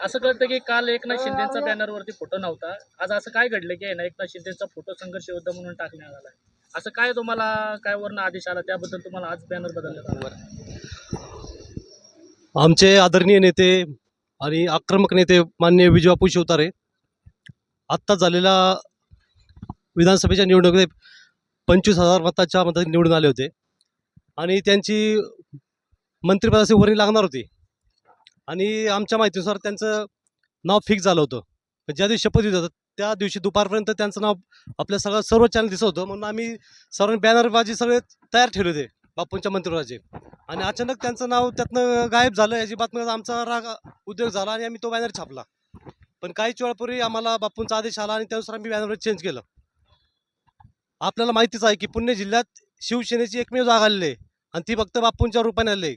असं कळतं की काल एकनाथ शिंदेचा बॅनरवरती फोटो नव्हता. आज असं काय घडलं की आहे ना एकनाथ शिंदेचा फोटो संघर्ष योद्धा म्हणून टाकण्यात आला असं काय तुम्हाला काय वर्ण आदेश आला? त्याबद्दल तुम्हाला आज बॅनर बदलण्यात आला. आमचे आदरणीय नेते आणि आक्रमक नेते मान्य विजयबापू शिवतारे आत्ता झालेल्या विधानसभेच्या निवडणुकीत पंचवीस हजार मताच्या मताने निवडून आले होते. आणि त्यांची मंत्रिपदाची वर्णी लागणार होती. आणि आमच्या माहितीनुसार त्यांचं नाव फिक्स झालं होतं. पण ज्या दिवशी शपथ होतं त्या दिवशी दुपारपर्यंत त्यांचं नाव आपल्या सगळं सर्व चॅनल दिसत होतं. म्हणून आम्ही सर्वांनी बॅनरबाजी सगळे तयार ठेवले होते बापूंच्या मंत्रिपदाचे आणि अचानक त्यांचं नाव त्यातनं गायब झालं याची बातमी आमचा राग उद्योग झाला आणि आम्ही तो बॅनर छापला. पण काहीच वेळापूर्वी आम्हाला बापूंचा आदेश आला आणि त्यानुसार आम्ही बॅनर चेंज केलं. आपल्याला माहितीच आहे की पुणे जिल्ह्यात शिवसेनेची एकमेव जागा आलेली आहे. आणि ती फक्त बापूंच्या रूपाने आलेली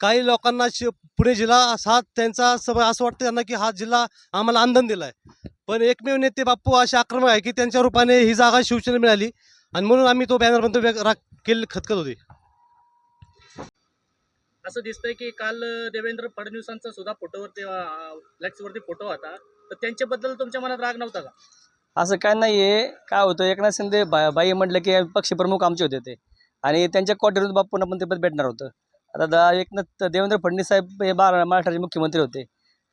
काही लोकांना शिव पुणे जिल्हा हा त्यांचा सब असं वाटतं त्यांना की हा जिल्हा आम्हाला आंदन दिला आहे पण एकमेव नेते बापू असे आक्रमक आहे की त्यांच्या रूपाने ही जागा शिवसेनेला मिळाली आणि म्हणून आम्ही तो बॅनर बंद केले खतखत होती. असं दिसतंय की काल देवेंद्र फडणवीसांचा सुद्धा फोटोवरती फ्लॅक्सवरती फोटो होता. तर त्यांच्याबद्दल तुमच्या मनात राग नव्हता का? असं काय नाही आहे काय होतं एकनाथ शिंदे बा बाई म्हटलं की पक्षप्रमुख आमचे होते ते. आणि त्यांच्या कोट्यावरून बापूंना पण ते पद भेटणार होतं. आता दा एकनाथ देवेंद्र फडणवीस साहेब हे बारा महाराष्ट्राचे मुख्यमंत्री होते.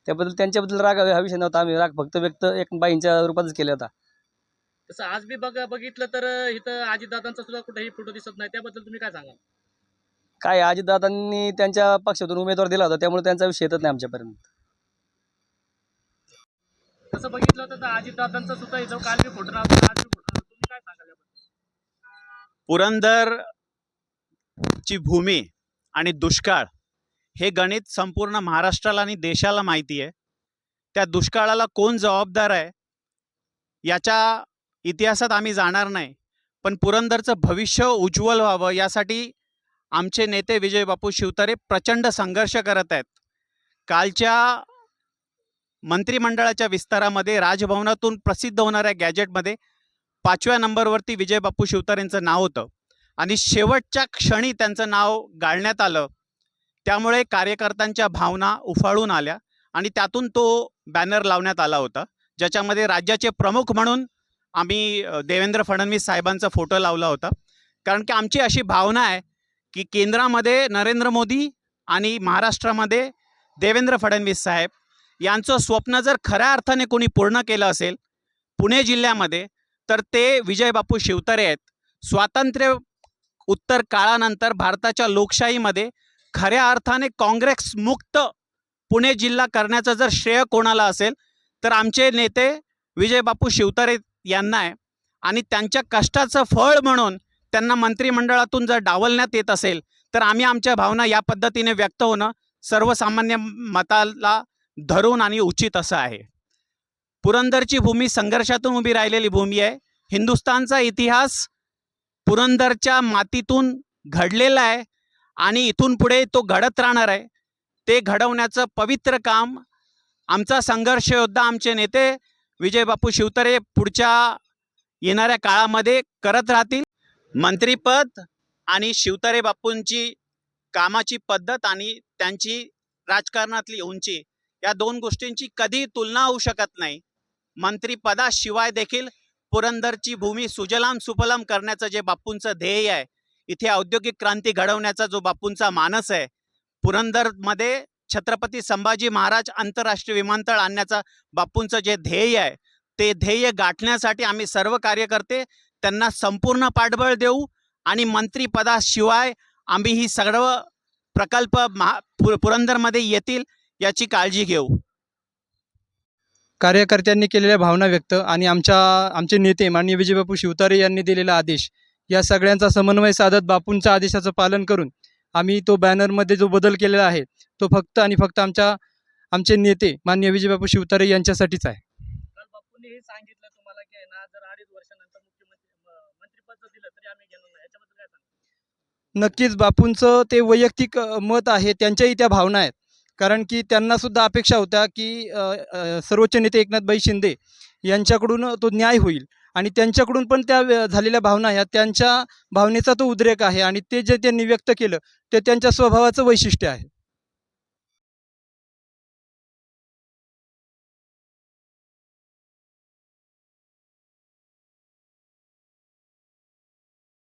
त्याबद्दल त्यांच्याबद्दल राग हा विषय नव्हता. आम्ही राग फक्त व्यक्त एक बाईंच्या रूपातच केला होता. तसं आज बी बघ बघितलं तर इथं अजितदादांचा सुद्धा कुठेही फोटो दिसत नाही. त्याबद्दल तुम्ही काय सांगाल? काय अजितदादांनी त्यांच्या पक्षातून उमेदवार दिला होता. त्यामुळे त्यांचा विषय येतच नाही आमच्यापर्यंत. तसं बघितलं तर अजितदादांचा सुद्धा इथं काल बी फोटो नव्हता. आज बी फोटो नव्हता. तुम्ही काय सांगाल याबद्दल? पुरंदरची भूमी आणि दुष्काळ हे गणित संपूर्ण महाराष्ट्राला आणि देशाला माहिती आहे. त्या दुष्काळाला कोण जबाबदार आहे? याच्या इतिहासात आम्ही जाणार नाही. पण पुरंदरचं भविष्य उज्ज्वल व्हावं यासाठी आमचे नेते विजय बापू शिवतारे प्रचंड संघर्ष करत आहेत. कालच्या मंत्रिमंडळाच्या विस्तारामध्ये राजभवनातून प्रसिद्ध होणाऱ्या गॅजेटमध्ये पाचव्या नंबरवरती विजय बापू शिवतारेंचं नाव होतं. आणि शेवटच्या क्षणी त्यांचं नाव गाळण्यात आलं. त्यामुळे कार्यकर्त्यांच्या भावना उफाळून आल्या आणि त्यातून तो बॅनर लावण्यात आला होता. ज्याच्यामध्ये राज्याचे प्रमुख म्हणून आम्ही देवेंद्र फडणवीस साहेबांचा फोटो लावला होता. कारण की आमची अशी भावना आहे की केंद्रामध्ये नरेंद्र मोदी आणि महाराष्ट्रामध्ये देवेंद्र फडणवीस साहेब यांचं स्वप्न जर खऱ्या अर्थाने कोणी पूर्ण केलं असेल पुणे जिल्ह्यामध्ये तर ते विजय बापू शिवतारे आहेत. स्वातंत्र्य उत्तर काळानंतर भारताच्या लोकशाहीमध्ये खऱ्या अर्थाने काँग्रेस मुक्त पुणे जिल्हा करण्याचं जर श्रेय कोणाला असेल तर आमचे नेते विजय बापू शिवतारे यांना आहे. आणि त्यांच्या कष्टाचं फळ म्हणून त्यांना मंत्रिमंडळातून जर डावलण्यात येत असेल तर आम्ही आमच्या भावना या पद्धतीने व्यक्त होणं सर्वसामान्य मताला धरून आणि उचित असं आहे. पुरंदरची भूमी संघर्षातून उभी राहिलेली भूमी आहे. हिंदुस्थानचा इतिहास पुरंदरच्या मातीतून घडलेला आहे आणि इथून पुढे तो घडत राहणार आहे. ते घडवण्याचं पवित्र काम आमचा संघर्ष योद्धा आमचे नेते विजय बापू शिवतरे पुढच्या येणाऱ्या काळामध्ये करत राहतील. मंत्रीपद आणि शिवतरे बापूंची कामाची पद्धत आणि त्यांची राजकारणातली उंची या दोन गोष्टींची कधी तुलना होऊ शकत नाही. मंत्रिपदाशिवाय देखील पुरंदरची भूमी सुजलाम सुफलाम करण्याचं जे बापूंचं ध्येय आहे इथे औद्योगिक क्रांती घडवण्याचा जो बापूंचा मानस आहे पुरंदरमध्ये छत्रपती संभाजी महाराज आंतरराष्ट्रीय विमानतळ आणण्याचा बापूंचं जे ध्येय आहे ते ध्येय गाठण्यासाठी आम्ही सर्व कार्यकर्ते त्यांना संपूर्ण पाठबळ देऊ आणि मंत्रिपदाशिवाय आम्ही ही सर्व प्रकल्प महा पुरंदरमध्ये येतील याची काळजी घेऊ. कार्यकर्त्यांनी केलेल्या भावना व्यक्त आणि आमच्या आमचे नेते माननीय विजयबापू शिवतारे यांनी दिलेला आदेश या सगळ्यांचा समन्वय साधत बापूंच्या आदेशाचं पालन करून आम्ही तो बॅनरमध्ये जो बदल केलेला आहे तो फक्त आणि फक्त आमच्या आमचे नेते माननीय विजयबापू शिवतारे यांच्यासाठीच आहे. हे सांगितलं तुम्हाला की आहे ना जर अडीच वर्षानंतर मुख्यमंत्री म- मंत्रिपद जर दिलं तरी आम्ही घेणार नाही. याच्याबद्दल काय सांगाल? नक्कीच बापूंचं ते वैयक्तिक मत आहे त्यांच्याही त्या भावना आहेत. कारण की त्यांना सुद्धा अपेक्षा होत्या की सर्वोच्च नेते एकनाथबाई शिंदे यांच्याकडून तो न्याय होईल. आणि त्यांच्याकडून पण त्या झालेल्या भावना ह्या त्यांच्या भावनेचा तो उद्रेक आहे आणि ते जे त्यांनी व्यक्त केलं ते त्यांच्या स्वभावाचं वैशिष्ट्य आहे.